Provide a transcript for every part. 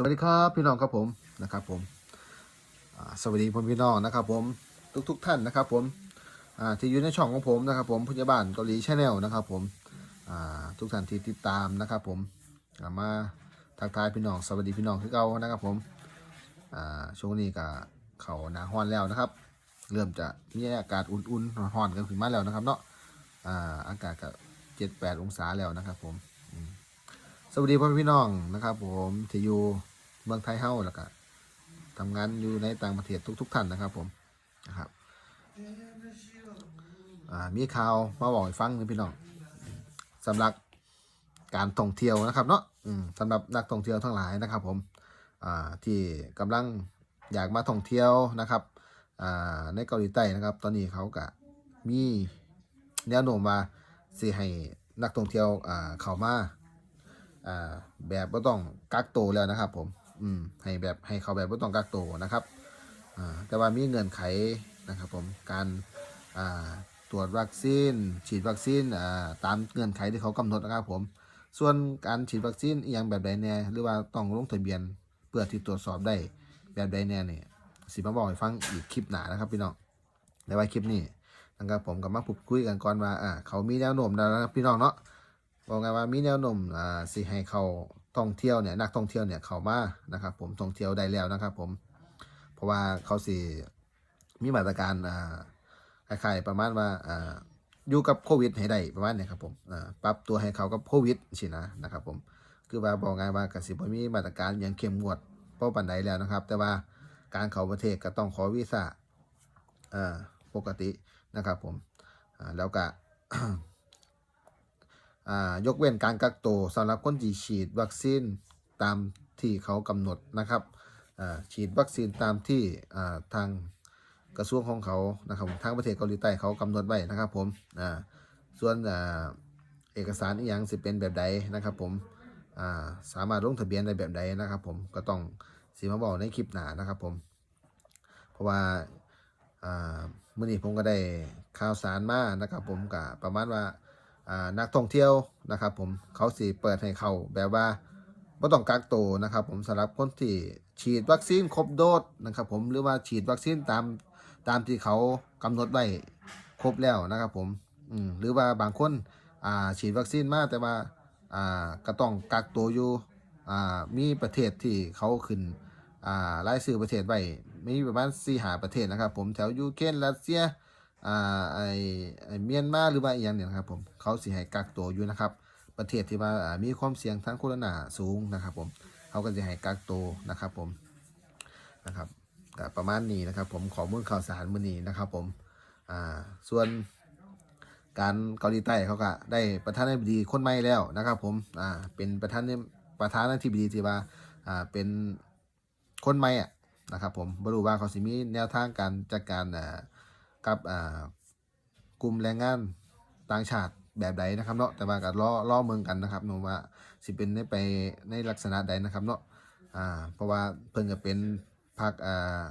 สวัสดีครับพี่น้องครับผมนะครับผมสวัสดีพ่อพี่น้องนะครับผมทุกทุกๆท่านนะครับผมที่อยู่ในช่องของผมนะครับผมพยาบาลเกาหลีชาแนลนะครับผมทุกท่านที่ติดตามนะครับผมมาทักทายพี่น้องสวัสดีพี่น้องที่เก่านะครับผมช่วงนี้ก็เขาหนาฮ้อนแล้วนะครับ เริ่มจะมีอากาศอุ่นๆร้อนกันขึ้นมาแล้วนะครับเนาะอาอากาศก็เจ็ดแปดองศาแล้วนะครับผม สวัสดีพ่อพี่น้องนะครับ ผมที่อยู่เมืองไทยเฮ้าแล้วก็ทำงานอยู่ในต่างประเทศทุก ๆ ท่านนะครับ ผมนะครับมีข่าวมาบอกให้ฟังนะพี่น้องสำหรับการท่องเที่ยวนะครับ เนาะสำหรับนักท่องเที่ยวทั้งหลายนะครับ ผมที่กำลังอยากมาท่องเที่ยวนะครับในเกาหลีใต้นะครับ ตอนนี้เขาก็มีแนวโน้มว่าสิให้นักท่องเที่ยวเข้ามา อ่าแบบไม่ต้องกักตัวแล้วนะครับ ผมอืมให้แบบให้เขาแบบไม่ต้องกักตัวนะครับอ่าแต่ว่ามีเงื่อนไขนะครับผมการอ่าตรวจวัคซีน ฉีดวัคซีนอ่าตามเงื่อนไขที่เขากำหนดนะครับผมส่วนการฉีดวัคซีนอย่างแบบใดเนี่ยหรือว่าต้องลงทะเบียนเพื่อที่ตรวจสอบได้แบบใดเนี่ยเนี่ยสิมาบอกให้ฟังอีกคลิปหนานะครับพี่น้องในว่าคลิปนี้นะครับผมกับมาพูดคุยกันก่อนว่าอ่าเขามีแนวโน้มแล้วนะครับพี่น้องเนาะ บอกไงว่ามีแนวโน้มอ่าสิให้เขาท่องเที่ยวเนี่ยนักท่องเที่ยวเนี่ยเขามานะครับ ผมท่องเที่ยวได้แล้วนะครับ ผม เพราะว่าเขาสิมีมาตรการอ่าคล้ายๆประมาณว่าอ่าอยู่กับโควิดให้ได้ประมาณเนี้ครับผมอ่าปรับตัวให้เขากับโควิดสินะนะครับ ผม คือว่าบอกไงว่ากสิบมีมาตรการอย่างเข้มงวดเพราะปันใดแล้วนะครับ แต่ว่าการเข้าประเทศก็ต้องขอวีซ่าอ่าปกตินะครับ ผมอ่าแล้วก็ ยกเว้นการกักตัวสำหรับคนที่ฉีดวัคซีนตามที่เขากำหนดนะครับฉีดวัคซีนตามที่ทางกระทรวงของเขานะครับทางประเทศเกาหลีใต้เขากำหนดไว้นะครับผมส่วนอเอกสารอีกอย่างสิเป็นแบบใดนะครับผมาสามารถลงทะเบียนได้แบบใดนะครับ ผมก็ต้องสีมาบอกในคลิปหน้านะครับผมเพราะว่าเมื่อนี้ผมก็ได้ข่าวสารมานะครับ ผมกับประมาณว่า นักท่องเที่ยวนะครับ ผมเขาสิเปิดให้เขาแบบว่าไม่ต้องกักตัวนะครับ ผมสำหรับคนที่ฉีดวัคซีนครบโดสนะครับ ผมหรือว่าฉีดวัคซีนตามตามที่เขากำหนดไว้ครบแล้วนะครับ ผมอืมหรือว่าบางคนอ่าฉีดวัคซีนมาแต่ว่าอ่าก็ต้องกักตัวอยู่อ่ามีประเทศที่เขาขึ้นอ่ารายชื่อประเทศไว้มีประมาณสี่หาประเทศนะครับ ผมแถวยูเครนรัสเซีย อ่าไอไอเมียนมาหรือว่าอีกอย่างเนี่ยนะครับผมเขาสิให้กักตัวอยู่นะครับ ประเทศที่ว่าอ่ามีความเสี่ยงทางโควิดสูงนะครับผมเขาก็จะให้กักตัวนะครับผมนะครับประมาณนี้นะครับ ผมขอมูลข่าวสารมื้อนี้นะครับผมอ่าส่วนการเกาหลีใต้เขาก็ได้ประธานาธิบดีคนใหม่แล้วนะครับ ผมอ่าเป็นประธานประธานาธิบดีที่ว่าอ่าเป็นคนใหม่อะนะครับ ผมบรู้ว่าเขาสิมีแนวทางการจัดการอ่า กับอ่ากลุ่มแรงงานต่างชาติแบบใดนะครับเนาะแต่ว่าก็ล้อล้อเมืองกันนะครับหนูว่าสิเป็นในไปในลักษณะใดนะครับเนาะอ่าเพราะว่าเพิ่นก็เป็นพรรคอ่า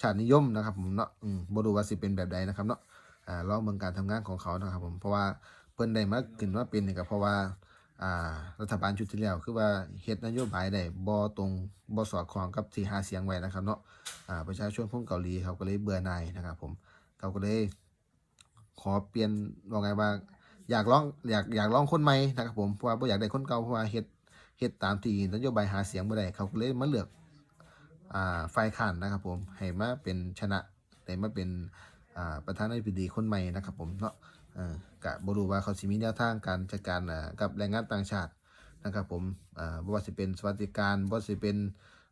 ชาตินิยมนะครับผมเนาะอืมบ่รู้ว่าสิเป็นแบบใดนะครับเนาะอ่าล้อเมืองการทำงานของเขานะครับผมเพราะว่าเพิ่นได้มาขึ้นมาเป็นนี่ก็เพราะว่า รัฐบาลชุดที่แล้วคือว่าเฮ็ดนโยบายได้บ่ตรงบ่สอดคล้องกับที่หาเสียงไว้นะครับเนาะอ่าประชาชนของเกาหลีเขาก็เลยเบื่อหน่ายนะครับ ผมเขาก็เลยขอเปลี่ยนว่าไงว่าอยากลองอยากอยากลองคนใหม่นะครับผมเพราะว่าบ่อยากได้คนเก่าเพราะว่าเฮ็ดเฮ็ดตามที่นโยบายหาเสียงบ่ได้เขาก็เลยมาเลือกอ่าฝ่ายค้านนะครับ ผมให้มาเป็นชนะได้มาเป็นอ่าประธานาธิบดีคนใหม่นะครับ ผมเนาะ ออกะบ่รู้ว่าเขาสิมีแนวทางการจัดการอ่ากับแรงงานต่างชาตินะครับผมอ่าบ่ว่าสิเป็นสวัสดิการบ่ว่าสิเป็น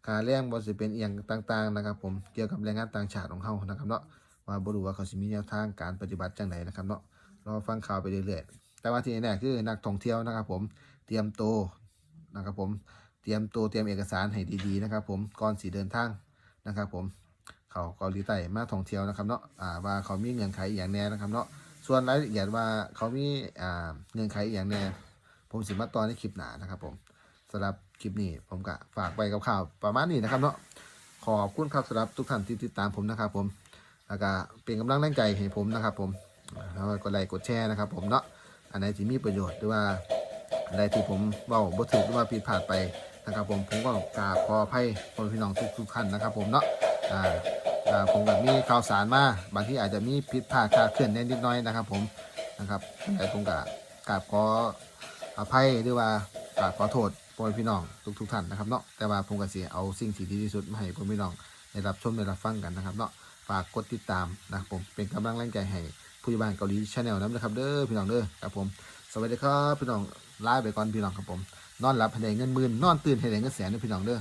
ค่าแรงบ่สิเป็นเอียงต่างๆนะครับ ผมเกี่ยวกับแรงงานต่างชาติของเขานะครับเนาะว่าบ่รู้ว่าเขาสิมีแนวทางการปฏิบัติจังไดนะครับเนาะรอฟังข่าวไปเรื่อยๆแต่ว่าที่แน่ๆคือนักท่องเที่ยวนะครับ ผมเตรียมโตวนะครับผมเตรียมตัวเตรียมเอกสารให้ดีๆนะครับ ผมก่อนสิเดินทางนะครับ ผมเขาเกาหลีใต้มาท่องเที่ยวนะครับเนาะอ่าว่าเขามีเงื่อนไขอย่างแน่นะครับเนาะ ส่วนรายละเอียดว่าเขามีอ่าเงื่อนไขอย่างแน่ผมสิมาตอนในคลิปหนานะครับผมสำหรับคลิปนี้ผมก็ฝากไปกับข่าวประมาณนี้นะครับเนาะขอบคุณครับสำหรับทุกท่านที่ติดตามผมนะครับผมแล้วก็เป็นกำลังแรงใจให้ผมนะครับผมแล้วก็กดไลค์กดแชร์นะครับผมเนาะอันไหนที่มีประโยชน์หรือว่าอันใดที่ผมเว้าบ่ถูกหรือว่าผิดพลาดไปนะครับผมผมก็กราบขออภัยคนพี่น้องทุกทุกๆท่านนะครับผมเนาะอ่า ผมแบบมีข่าวสารมาบางที่อาจจะมีผิดพลาดคาดเคลื่อนนิดน้อยนะครับ ผมนะครับแต่ผมก็กราบขออภัยหรือว่ากราบขอโทษพ่อแม่พี่น้องทุกทุกท่านนะครับเนาะแต่ว่าผมก็สิเอาสิ่งที่ดีที่สุดมาให้พ่อพี่น้องได้รับชมได้รับฟังกันนะครับเนาะฝากกดติดตามนะครับผมเป็นกำลังแรงใจให้ผู้ใหญ่บ้านเกาหลีชาแนลนะครับเด้อพี่น้องเด้อครับผมสวัสดีครับพี่น้อง ลาไปก่อนพี่น้องครับผม นอนหลับให้ได้เงินหมื่นนอนตื่นให้ได้เงินแสนนะพี่น้องเด้อ